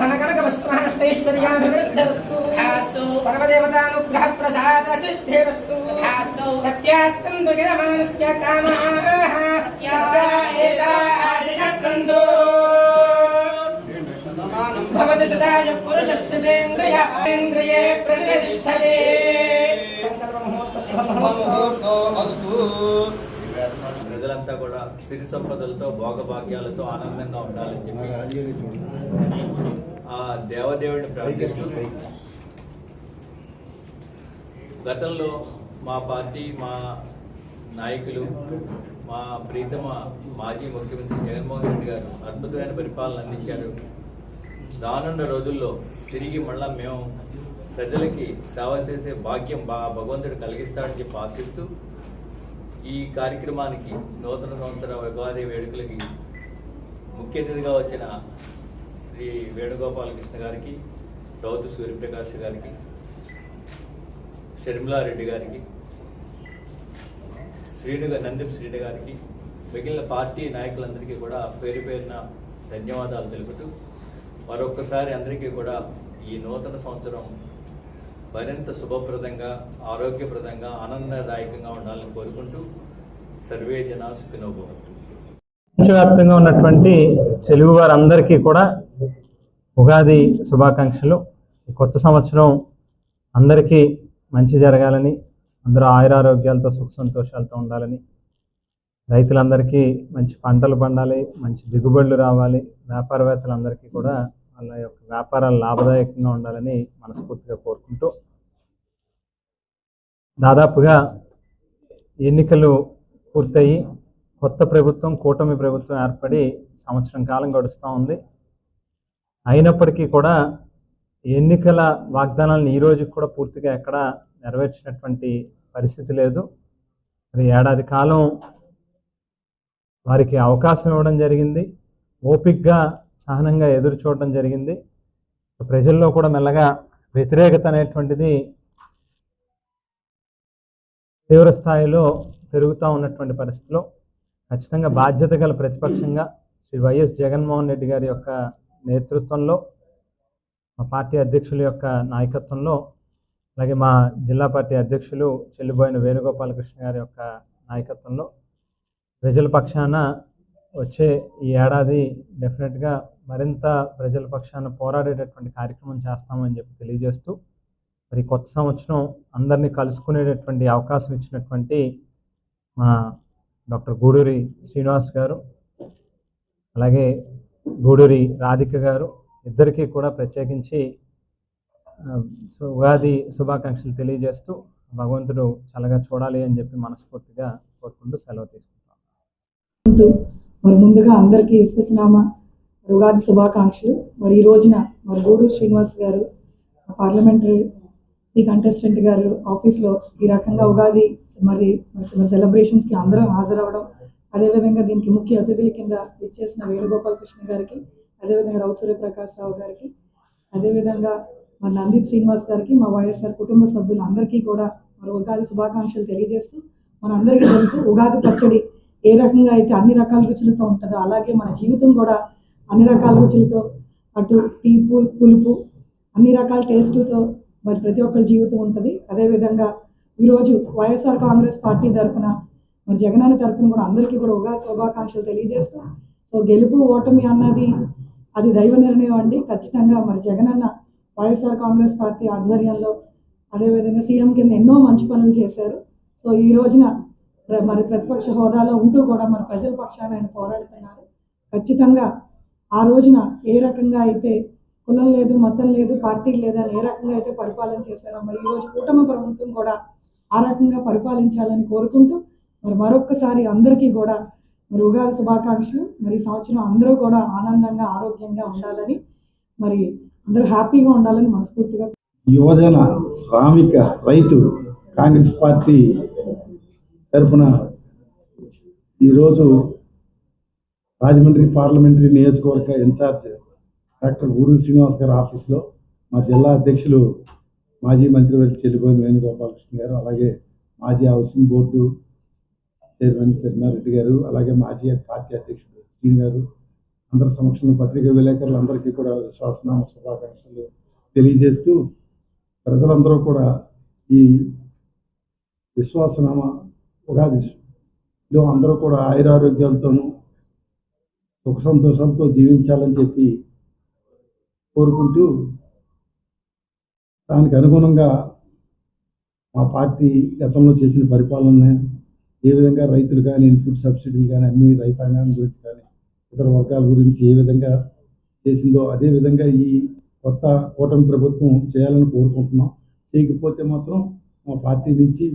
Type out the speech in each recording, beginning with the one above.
ధనకనక వస్తు మహానష్టైశ్వర్యాభివృద్ధరస్తు సర్వదేవతానుగ్రహ दीर्घं दीर्घं वसवो वसवो दीर्घो दीर्घमाय रायुर्दीर्घं आदित्यावदेजो भव विद्युर श्रीमान् भव ब्रह्माय रायुर्भव आयुरायुर्भव धान्यं महालक्ष्मी अनुग्रह प्रसाद द्वारा धन कनक वस्तु महानष्टैश्वर्याभिवृद्धिरस्तु धास्तु सर्वदेवतानुग्रह प्रसाद सिद्धिरस्तु धास्तु सत्याः सन्तु यजमानस्य कामाः सत्या एता आशिषः सन्तु भवति सदायु पुरुषस्य तेन्द्रिय इन्द्रिये प्रतिष्ठते सङ्कल्पमुहूर्तस्य मुहूर्तः ప్రజలంతా కూడా సిరి సంపదలతో భోగభాగ్యాలతో ఆనందంగా ఉండాలని చెప్పి ఆ దేవదేవుడిని ప్రార్థిస్తూ గతంలో మా పార్టీ మా నాయకులు మా ప్రీతమ మాజీ ముఖ్యమంత్రి జగన్మోహన్ రెడ్డి గారు అద్భుతమైన పరిపాలన అందించారు. రానున్న రోజుల్లో తిరిగి మళ్ళా మేము ప్రజలకి సేవ చేసే భాగ్యం బా భగవంతుడు కలిగిస్తాడని చెప్పి ఆశిస్తూ ఈ కార్యక్రమానికి నూతన సంవత్సర ఉగాది వేడుకలకి ముఖ్య అతిథిగా వచ్చిన శ్రీ వేణుగోపాలకృష్ణ గారికి రౌతు సూర్యప్రకాష్ గారికి షర్మిలారెడ్డి గారికి శ్రీను నందీప్ నందిం శ్రీను గారికి మిగిలిన పార్టీ నాయకులందరికీ కూడా పేరు పేరున ధన్యవాదాలు తెలుపుతూ మరొక్కసారి అందరికీ కూడా ఈ నూతన సంవత్సరం మరింత శుభప్రదంగా ఆరోగ్యప్రదంగా ఆనందదాయకంగా ఉండాలని కోరుకుంటూ సర్వే జన సుఖినోభవంతు. ప్రపంచవ్యాప్తంగా ఉన్నటువంటి తెలుగు వారందరికీ కూడా ఉగాది శుభాకాంక్షలు. కొత్త సంవత్సరం అందరికీ మంచి జరగాలని అందరూ ఆయురారోగ్యాలతో సుఖ సంతోషాలతో ఉండాలని రైతులందరికీ మంచి పంటలు పండాలి మంచి దిగుబడులు రావాలి వ్యాపారవేత్తలందరికీ కూడా వాళ్ళ యొక్క వ్యాపారాలు లాభదాయకంగా ఉండాలని మనస్ఫూర్తిగా కోరుకుంటూ దాదాపుగా ఎన్నికలు పూర్తయి కొత్త ప్రభుత్వం కూటమి ప్రభుత్వం ఏర్పడి సంవత్సరం కాలం గడుస్తూ ఉంది. అయినప్పటికీ కూడా ఎన్నికల వాగ్దానాలను ఈ రోజుకి కూడా పూర్తిగా ఎక్కడ నెరవేర్చినటువంటి పరిస్థితి లేదు. మరి ఏడాది కాలం వారికి అవకాశం ఇవ్వడం జరిగింది. ఓపిక్గా సహనంగా ఎదురు చూడడం జరిగింది. ప్రజల్లో కూడా మెల్లగా వ్యతిరేకత అనేటువంటిది తీవ్ర స్థాయిలో పెరుగుతూ ఉన్నటువంటి పరిస్థితిలో ఖచ్చితంగా బాధ్యత గల ప్రతిపక్షంగా శ్రీ వైఎస్ జగన్మోహన్ రెడ్డి గారి యొక్క నేతృత్వంలో మా పార్టీ అధ్యక్షుల యొక్క నాయకత్వంలో అలాగే మా జిల్లా పార్టీ అధ్యక్షులు చెల్లిబోయిన వేణుగోపాలకృష్ణ గారి యొక్క నాయకత్వంలో ప్రజల పక్షాన వచ్చే ఈ ఏడాది డెఫినెట్గా మరింత ప్రజల పక్షాన పోరాడేటటువంటి కార్యక్రమం చేస్తామని చెప్పి తెలియజేస్తూ మరి కొత్త సంవత్సరం అందరినీ కలుసుకునేటటువంటి అవకాశం ఇచ్చినటువంటి మా డాక్టర్ గూడూరి శ్రీనివాస్ గారు అలాగే గూడూరి రాధిక గారు ఇద్దరికీ కూడా ప్రత్యేకించి ఉగాది శుభాకాంక్షలు తెలియజేస్తూ భగవంతుడు చల్లగా చూడాలి అని చెప్పి మనస్ఫూర్తిగా కోరుకుంటూ సెలవు తీసుకుంటాం మరి ముందుగా అందరికీ విశ్వసనామ ఉగాది శుభాకాంక్షలు. మరి ఈ రోజున మరి గూడూరు శ్రీనివాస్ గారు పార్లమెంటరీ కంటెస్టెంట్ గారు ఆఫీస్లో ఈ రకంగా ఉగాది మరి సెలబ్రేషన్స్కి అందరం హాజరవడం అదేవిధంగా దీనికి ముఖ్య అతిథుల కింద ఇచ్చేసిన వేణుగోపాలకృష్ణ గారికి అదేవిధంగా రౌతూరి ప్రకాష్ రావు గారికి అదేవిధంగా మరి నంది శ్రీనివాస్ గారికి మా వైఎస్ఆర్ కుటుంబ సభ్యులందరికీ కూడా మరి ఉగాది శుభాకాంక్షలు తెలియజేస్తూ మనందరికీ తెలుసు ఉగాది పచ్చడి ఏ రకంగా అయితే అన్ని రకాల రుచులతో ఉంటుందో అలాగే మన జీవితం కూడా అన్ని రకాల రుచులతో అటు తీపు పులుపు అన్ని రకాల టేస్టులతో మరి ప్రతి ఒక్కరి జీవితం ఉంటుంది. అదేవిధంగా ఈరోజు వైఎస్ఆర్ కాంగ్రెస్ పార్టీ తరఫున మరి జగనన్న తరఫున కూడా అందరికీ కూడా ఉగాది శుభాకాంక్షలు తెలియజేస్తూ సో గెలుపు ఓటమి అన్నది అది దైవ నిర్ణయం అండి. ఖచ్చితంగా మరి జగనన్న వైఎస్ఆర్ కాంగ్రెస్ పార్టీ ఆధ్వర్యంలో అదేవిధంగా సీఎం కింద ఎన్నో మంచి పనులు చేశారు. సో ఈ రోజున ప్ర- మరి ప్రతిపక్ష హోదాలో ఉంటూ కూడా మరి ప్రజల పక్షాన ఆయన పోరాడుతున్నారు. ఖచ్చితంగా ఆ రోజున ఏ రకంగా అయితే కులం లేదు మతం లేదు పార్టీ లేదని ఏ రకంగా అయితే పరిపాలన చేశారో మరి ఈ రోజు కూటమి ప్రభుత్వం కూడా ఆ రకంగా పరిపాలించాలని కోరుకుంటూ మరి మరొక్కసారి అందరికీ కూడా మరి ఉగాది శుభాకాంక్షలు. మరి సంవత్సరం అందరూ కూడా ఆనందంగా ఆరోగ్యంగా ఉండాలని మరి అందరూ హ్యాపీగా ఉండాలని మనస్ఫూర్తిగా యువజన శ్రామిక రైతు కాంగ్రెస్ పార్టీ తరఫున ఈరోజు రాజమండ్రి పార్లమెంటరీ నియోజకవర్గ ఇన్ఛార్జ్ డాక్టర్ ఊరు శ్రీనివాస్ గారి ఆఫీస్లో మా జిల్లా అధ్యక్షులు మాజీ మంత్రివర్గ చెల్లిపోయిన వేణుగోపాలకృష్ణ గారు అలాగే మాజీ హౌసింగ్ బోర్డు చైర్మన్ సత్యనారెడ్డి గారు అలాగే మాజీ పార్టీ అధ్యక్షుడు శ్రీని గారు అందరి సమక్షంలో పత్రికా విలేకరులందరికీ కూడా విశ్వాసనామ శుభాకాంక్షలు తెలియజేస్తూ ప్రజలందరూ కూడా ఈ విశ్వాసనామ ఉగాదిలో అందరూ కూడా ఆయురారోగ్యాలతోనూ సుఖ సంతోషాలతో జీవించాలని చెప్పి కోరుకుంటూ దానికి అనుగుణంగా మా పార్టీ గతంలో చేసిన పరిపాలన ఏ విధంగా రైతులు కానీ ఇన్పుట్ సబ్సిడీ కానీ అన్ని రైతాంగాన్ని గురించి కానీ ఇతర వర్గాల గురించి ఏ విధంగా చేసిందో అదే విధంగా ఈ కొత్త కూటమి ప్రభుత్వం చేయాలని కోరుకుంటున్నాం. చేయకపోతే మాత్రం మా పార్టీ నుంచి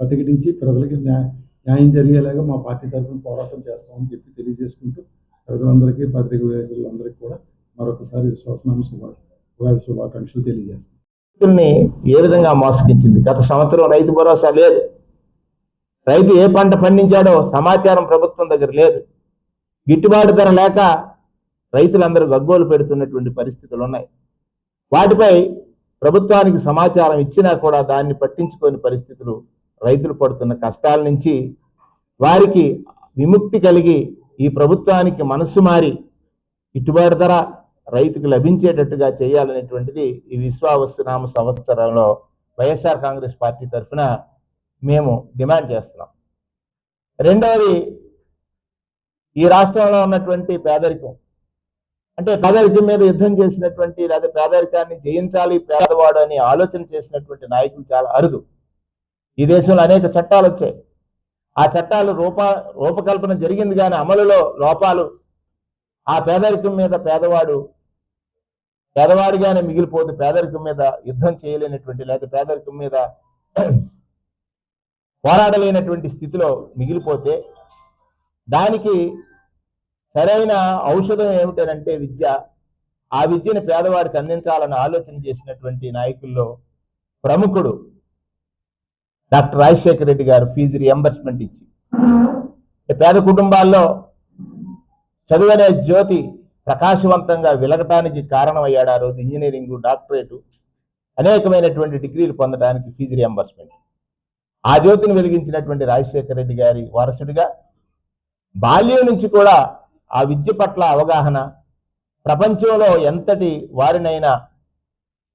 ప్రతిఘటించి ప్రజలకి న్యాయ న్యాయం జరిగేలాగా మా పార్టీ తరఫున పోరాటం చేస్తామని చెప్పి తెలియజేసుకుంటూ ప్రజలందరికీ పత్రిక విలేకరులందరికీ కూడా మరొకసారి విశ్వాసనామ శుభా శుభాకాంక్షలు తెలియజేస్తాం ఏ విధంగా మోసగించింది గత సంవత్సరం రైతు భరోసా లేదు. రైతు ఏ పంట పండించాడో సమాచారం ప్రభుత్వం దగ్గర లేదు. గిట్టుబాటు ధర లేక రైతులందరూ గగ్గోలు పెడుతున్నటువంటి పరిస్థితులు ఉన్నాయి వాటిపై ప్రభుత్వానికి సమాచారం ఇచ్చినా కూడా దాన్ని పట్టించుకోని పరిస్థితులు రైతులు పడుతున్న కష్టాల నుంచి వారికి విముక్తి కలిగి ఈ ప్రభుత్వానికి మనస్సు మారి గిట్టుబాటు ధర రైతుకు లభించేటట్టుగా చేయాలనేటువంటిది ఈ విశ్వావస్తునామ సంవత్సరంలో వైఎస్ఆర్ కాంగ్రెస్ పార్టీ తరఫున మేము డిమాండ్ చేస్తున్నాం. రెండవది ఈ రాష్ట్రంలో ఉన్నటువంటి పేదరికం. అంటే పేదరికం మీద యుద్ధం చేసినటువంటి లేదా పేదరికాన్ని జయించాలి పేదవాడు అని ఆలోచన చేసినటువంటి నాయకులు చాలా అరుదు. ఈ దేశంలో అనేక చట్టాలు వచ్చాయి. ఆ చట్టాలు రూప రూపకల్పన జరిగింది కానీ అమలులో లోపాలు. ఆ పేదరికం మీద పేదవాడు పేదవాడిగానే మిగిలిపోతే పేదరికం మీద యుద్ధం చేయలేనటువంటి లేదా పేదరికం మీద పోరాడలేనటువంటి స్థితిలో మిగిలిపోతే దానికి సరైన ఔషధం ఏమిటనంటే విద్య. ఆ విద్యను పేదవాడికి అందించాలని ఆలోచన చేసినటువంటి నాయకుల్లో ప్రముఖుడు డాక్టర్ రాజశేఖర రెడ్డి గారు ఫీజు రియంబర్స్మెంట్ ఇచ్చి. పేద కుటుంబాల్లో చదువనే జ్యోతి ప్రకాశవంతంగా వెలగటానికి కారణమయ్యాడు ఆ రోజు ఇంజనీరింగ్ డాక్టరేటు అనేకమైనటువంటి డిగ్రీలు పొందడానికి ఫీజు రియంబర్స్మెంట్. ఆ జ్యోతిని వెలిగించినటువంటి రాజశేఖర రెడ్డి గారి వారసుడిగా బాల్యం నుంచి కూడా ఆ విద్య పట్ల అవగాహన ప్రపంచంలో ఎంతటి వారినైనా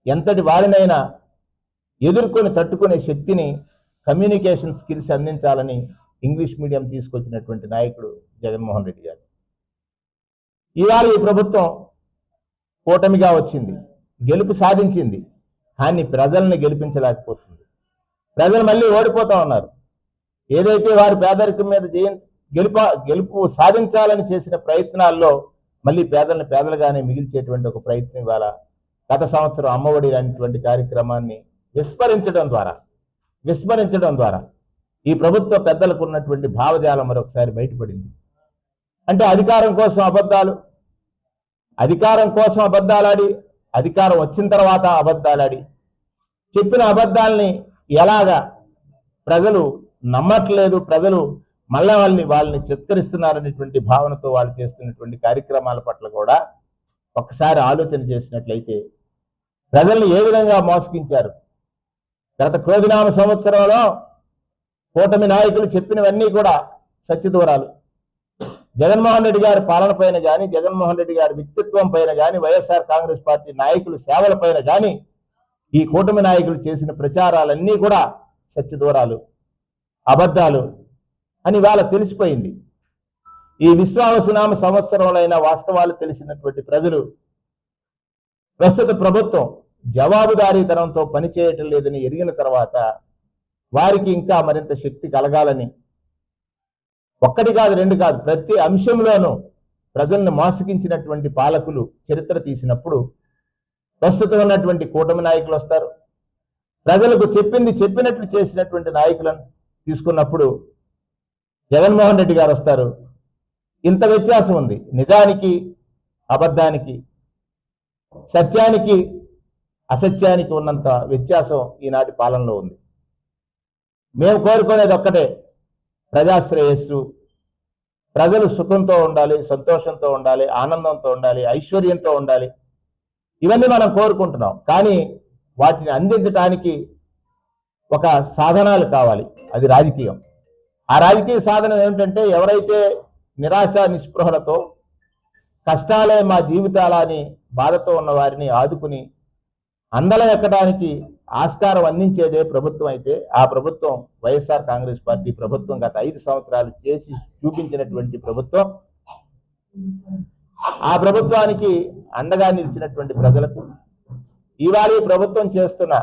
ఎంతటి వారినైనా ఎదుర్కొని తట్టుకునే శక్తిని కమ్యూనికేషన్ స్కిల్స్ అందించాలని ఇంగ్లీష్ మీడియం తీసుకొచ్చినటువంటి నాయకుడు జగన్మోహన్ రెడ్డి గారు. ఇవాళ ఈ ప్రభుత్వం కూటమిగా వచ్చింది గెలుపు సాధించింది కానీ ప్రజల్ని గెలిపించలేకపోతుంది. ప్రజలు మళ్ళీ ఓడిపోతా ఉన్నారు. ఏదైతే వారి పేదరికం మీద గెలుప గెలుపు సాధించాలని చేసిన ప్రయత్నాల్లో మళ్ళీ పేదల్ని పేదలుగానే మిగిల్చేటువంటి ఒక ప్రయత్నం ఇవాళ గత సంవత్సరం అమ్మఒడి అనేటువంటి కార్యక్రమాన్ని విస్మరించడం ద్వారా విస్మరించడం ద్వారా ఈ ప్రభుత్వ పెద్దలకు ఉన్నటువంటి భావజాలం మరొకసారి బయటపడింది. అంటే అధికారం కోసం అబద్ధాలు అధికారం కోసం అబద్ధాలాడి అధికారం వచ్చిన తర్వాత అబద్ధాలాడి చెప్పిన అబద్ధాల్ని ఎలాగా ప్రజలు నమ్మట్లేదు ప్రజలు మళ్ళా వాళ్ళని వాళ్ళని చిత్కరిస్తున్నారనేటువంటి భావనతో వాళ్ళు చేస్తున్నటువంటి కార్యక్రమాల పట్ల కూడా ఒక్కసారి ఆలోచన చేసినట్లయితే ప్రజల్ని ఏ విధంగా మోసగించారు? గత క్రోధినామ సంవత్సరంలో కూటమి నాయకులు చెప్పినవన్నీ కూడా సత్యదూరాలు. జగన్మోహన్ రెడ్డి గారి పాలన పైన కానీ జగన్మోహన్ రెడ్డి గారి వ్యక్తిత్వం పైన కానీ వైఎస్ఆర్ కాంగ్రెస్ పార్టీ నాయకులు సేవల పైన కానీ ఈ కూటమి నాయకులు చేసిన ప్రచారాలన్నీ కూడా సత్యదూరాలు అబద్ధాలు అని వాళ్ళ తెలిసిపోయింది. ఈ విశ్వావసునామ సంవత్సరంలో వాస్తవాలు తెలిసినటువంటి ప్రజలు ప్రస్తుత ప్రభుత్వం జవాబుదారీతనంతో పనిచేయటం లేదని ఎరిగిన తర్వాత వారికి ఇంకా మరింత శక్తి కలగాలని ఒక్కటి కాదు రెండు కాదు ప్రతి అంశంలోనూ ప్రజలను మోసగించినటువంటి పాలకులు చరిత్ర తీసినప్పుడు ప్రస్తుతం ఉన్నటువంటి కూటమి నాయకులు వస్తారు. ప్రజలకు చెప్పింది చెప్పినట్లు చేసినటువంటి నాయకులను తీసుకున్నప్పుడు జగన్మోహన్ రెడ్డి గారు వస్తారు. ఇంత వ్యత్యాసం ఉంది. నిజానికి అబద్ధానికి సత్యానికి అసత్యానికి ఉన్నంత వ్యత్యాసం ఈనాటి పాలనలో ఉంది. మేము కోరుకునేది ఒక్కటే ప్రజాశ్రేయస్సు ప్రజలు సుఖంతో ఉండాలి సంతోషంతో ఉండాలి ఆనందంతో ఉండాలి ఐశ్వర్యంతో ఉండాలి ఇవన్నీ మనం కోరుకుంటున్నాం. కానీ వాటిని అందించడానికి ఒక సాధనాలు కావాలి. అది రాజకీయం. ఆ రాజకీయ సాధనం ఏమిటంటే ఎవరైతే నిరాశ నిస్పృహలతో కష్టాలే మా జీవితాలని బాధతో ఉన్న వారిని ఆదుకుని అందలం ఎక్కడానికి ఆస్కారం అందించేదే ప్రభుత్వం అయితే ఆ ప్రభుత్వం వైఎస్ఆర్ కాంగ్రెస్ పార్టీ ప్రభుత్వం గత ఐదు సంవత్సరాలు చేసి చూపించినటువంటి ప్రభుత్వం ఆ ప్రభుత్వానికి అండగా నిలిచినటువంటి ప్రజలకు ఇవాళ ప్రభుత్వం చేస్తున్న